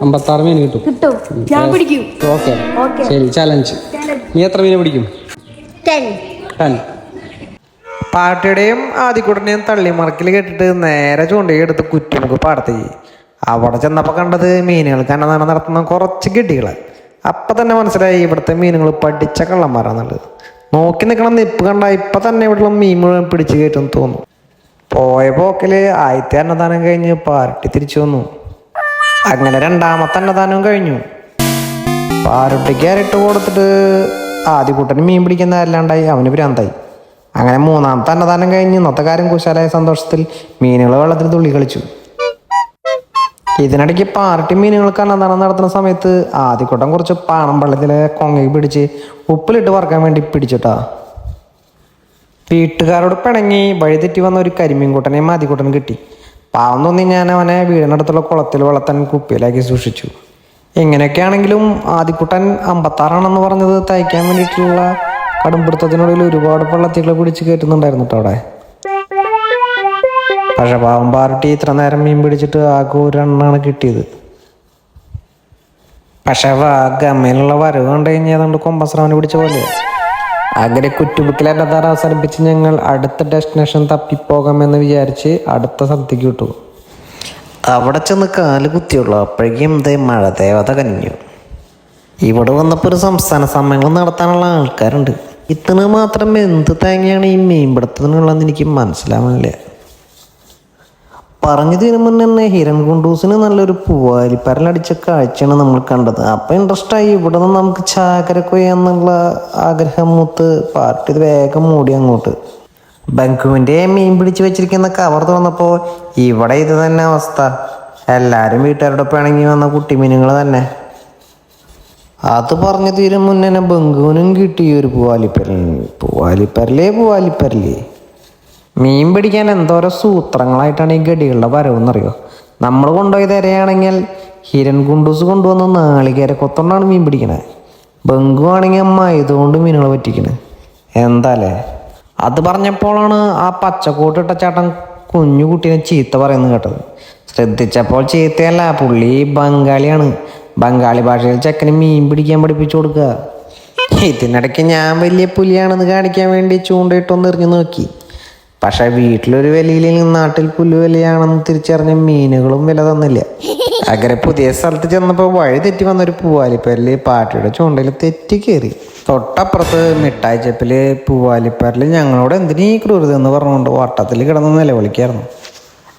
അമ്പത്താറ് മീൻ കിട്ടും. കിട്ടും. ഞാൻ പിടിക്കും. ഓക്കെ. ഓക്കെ. ശരി ചലഞ്ച് നീ എത്ര മീനെ പിടിക്കും? ടെൻ. പാട്ടിയുടെയും ആദ്യക്കൂട്ടനെയും തള്ളിമറക്കിൽ കെട്ടിട്ട് നേരെ ചൂണ്ടയെടുത്ത് കുറ്റുമുക്ക് പാടത്തേക്ക് അവിടെ ചെന്നപ്പോൾ കണ്ടത് മീനുകൾക്ക് അന്നദാനം നടത്തുന്ന കുറച്ച് ഗഡികളെ അപ്പം തന്നെ മനസ്സിലായി ഇവിടുത്തെ മീനുകൾ പഠിച്ച കള്ളന്മാരാന്നുള്ളത് നോക്കി നിൽക്കണം നിപ്പ് കണ്ട ഇപ്പം തന്നെ ഇവിടെയുള്ള മീൻ മുഴുവൻ പിടിച്ച് കയറ്റും തോന്നും. പോയ പോക്കിൽ ആദ്യത്തെ അന്നദാനം കഴിഞ്ഞ് പാർട്ടി തിരിച്ചു വന്നു. അങ്ങനെ രണ്ടാമത്തെ അന്നദാനവും കഴിഞ്ഞു. പാറുട്ടിക്ക് അരട്ട് കൊടുത്തിട്ട് ആദ്യക്കൂട്ടന് മീൻ പിടിക്കുന്ന അല്ലാണ്ടായി അവന് ഭ്രാന്തായി. അങ്ങനെ മൂന്നാമത്തെ അന്നദാനം കഴിഞ്ഞ് ഇന്നത്തെ കാര്യം കുശാലായ സന്തോഷത്തിൽ മീനുകൾ വെള്ളത്തിൽ തുള്ളി കളിച്ചു. ഇതിനിടയ്ക്ക് പാർട്ടി മീനുകൾക്ക് അന്നദാനം നടത്തുന്ന സമയത്ത് ആദ്യക്കൂട്ടം കുറച്ച് പാണം വെള്ളത്തിലെ കൊങ്ങയ്ക്ക് പിടിച്ച് ഉപ്പിലിട്ട് വറക്കാൻ വേണ്ടി പിടിച്ചിട്ടാ. വീട്ടുകാരോട് പിണങ്ങി വഴിതെറ്റി വന്ന ഒരു കരിമീൻ മതികൂട്ടൻ കിട്ടി. പാവം തോന്നി ഞാൻ അവനെ വീടിനടുത്തുള്ള കുളത്തിൽ വളർത്താൻ കുപ്പിയിലാക്കി സൂക്ഷിച്ചു. എങ്ങനെയൊക്കെയാണെങ്കിലും ആദിക്കുട്ടൻ അമ്പത്താറാണെന്ന് പറഞ്ഞത് തയ്ക്കാൻ വേണ്ടിയിട്ടുള്ള കടുംപിടുത്തത്തിനുള്ളിൽ ഒരുപാട് പള്ളത്തികളെ പിടിച്ച് കയറ്റുന്നുണ്ടായിരുന്നു കേട്ടോ അവിടെ. പക്ഷെ പാവം പാർട്ടി ഇത്ര നേരം മീൻ പിടിച്ചിട്ട് ആകെ ഒരെണ്ണാണ് കിട്ടിയത്. പക്ഷെ വാ ഗമ്മയിലുള്ള വരവ് കണ്ടു കഴിഞ്ഞാൽ അതുകൊണ്ട് കൊമ്പസ്രാവിനെ പിടിച്ച പോലെ. അങ്ങനെ കുറ്റുമുക്കിലെ അന്നദാനം അവസാനിപ്പിച്ച് ഞങ്ങൾ അടുത്ത ഡെസ്റ്റിനേഷൻ തപ്പിപ്പോകാമെന്ന് വിചാരിച്ച് അടുത്ത സ്ഥലത്തേക്ക് വിട്ടു. അവിടെ ചെന്ന് കാൽ കുത്തിയുള്ളൂ. അപ്പോഴേക്കും ദേ മഴ ദേവത കനിഞ്ഞു. ഇവിടെ വന്നപ്പോൾ ഒരു സംസ്ഥാന സമ്മേളനം നടത്താനുള്ള ആൾക്കാരുണ്ട്. ഇത്തന് മാത്രം എന്ത് തേങ്ങയാണ് ഈ മീൻപിടുത്തത്തിനുള്ളതെന്ന് എനിക്ക് മനസ്സിലാവുന്നില്ല പറഞ്ഞതിന് മുന്നേ തന്നെ ഹിരൺ കുണ്ടൂസിന് നല്ലൊരു പൂവാലിപ്പരലടിച്ച കാഴ്ചയാണ് നമ്മൾ കണ്ടത്. അപ്പം ഇൻട്രസ്റ്റ് ആയി. ഇവിടെ നിന്ന് നമുക്ക് ചാകര കൊയ്യാന്നുള്ള ആഗ്രഹം മൂത്ത് പാർട്ടി വേഗം മൂടി അങ്ങോട്ട്. ബങ്കുവിന്റെ മീൻ പിടിച്ച് വെച്ചിരിക്കുന്ന കവർ തോന്നപ്പോൾ ഇവിടെ ഇത് തന്നെ അവസ്ഥ. എല്ലാവരും വീട്ടുകാരുടെ പിണങ്ങി വന്ന കുട്ടി മീനുകൾ തന്നെ. അത് പറഞ്ഞു തീരും മുന്നേ ബംഗുവിനും കിട്ടി ഒരു പൂവാലിപ്പരൽ. പൂവാലിപ്പരലേ പൂവാലിപ്പരലേ. മീൻ പിടിക്കാൻ എന്തോരോ സൂത്രങ്ങളായിട്ടാണ് ഈ ഗഡികളുടെ വരവെന്നറിയോ? നമ്മൾ കൊണ്ടുപോയി തരയാണെങ്കിൽ ഹിരൺ കുണ്ടൂസ് കൊണ്ടുവന്ന് നാളികേര കൊത്തോണ്ടാണ് മീൻ പിടിക്കണത് ബംഗു ആണെങ്കിൽ ഇതുകൊണ്ട് കൊണ്ട് മീനുകൾ പറ്റിക്കണേ. എന്താല്ലേ അത് പറഞ്ഞപ്പോഴാണ് ആ പച്ചക്കോട്ടിട്ട ചേട്ടൻ കുഞ്ഞു കുട്ടീനെ ചീത്ത പറയുന്നത് കേട്ടത്. ശ്രദ്ധിച്ചപ്പോൾ ചീത്തയല്ല പുള്ളി ബംഗാളിയാണ്. ബംഗാളി ഭാഷയിൽ ചെക്കന് മീൻ പിടിക്കാൻ പഠിപ്പിച്ചു കൊടുക്കുക. ഇതിനിടയ്ക്ക് ഞാൻ വലിയ പുലിയാണെന്ന് കാണിക്കാൻ വേണ്ടി ചൂണ്ടയിട്ടൊന്ന് എറിഞ്ഞു നോക്കി. പക്ഷെ വീട്ടിലൊരു വിലയില്ലെങ്കിൽ നാട്ടിൽ പുല്ലുവിലയാണെന്ന് തിരിച്ചറിഞ്ഞ മീനുകളും വില തന്നില്ല. അങ്ങനെ പുതിയ സ്ഥലത്ത് ചെന്നപ്പോൾ വഴി തെറ്റി വന്നൊരു പൂവാലിപ്പരൽ പാട്ടിയുടെ ചൂണ്ടയിൽ തെറ്റി കയറി തൊട്ടപ്പുറത്ത് മിഠായി ചെപ്പിൽ പൂവാലിപ്പരൽ ഞങ്ങളോട് എന്തിനീ ക്രൂരത എന്ന് പറഞ്ഞുകൊണ്ട് വട്ടത്തിൽ കിടന്ന് നിലവിളിക്കായിരുന്നു.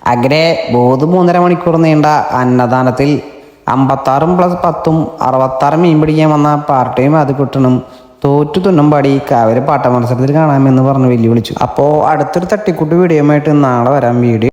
അങ്ങനെ ബോധ മൂന്നര മണിക്കൂർ നീണ്ട അന്നദാനത്തിൽ അമ്പത്താറും പ്ലസ് പത്തും അറുപത്താറും മീൻ പിടിക്കാൻ വന്ന പാർട്ടിയും അത് കിട്ടണം തോറ്റു തുന്നമ്പാടി കാവര് പാട്ട മത്സരത്തിൽ കാണാമെന്ന് പറഞ്ഞ് വെല്ലുവിളിച്ചു. അപ്പോൾ അടുത്തൊരു തട്ടിക്കൂട്ട് വീഡിയോ ആയിട്ട് നാളെ വരാം. വീഡിയോ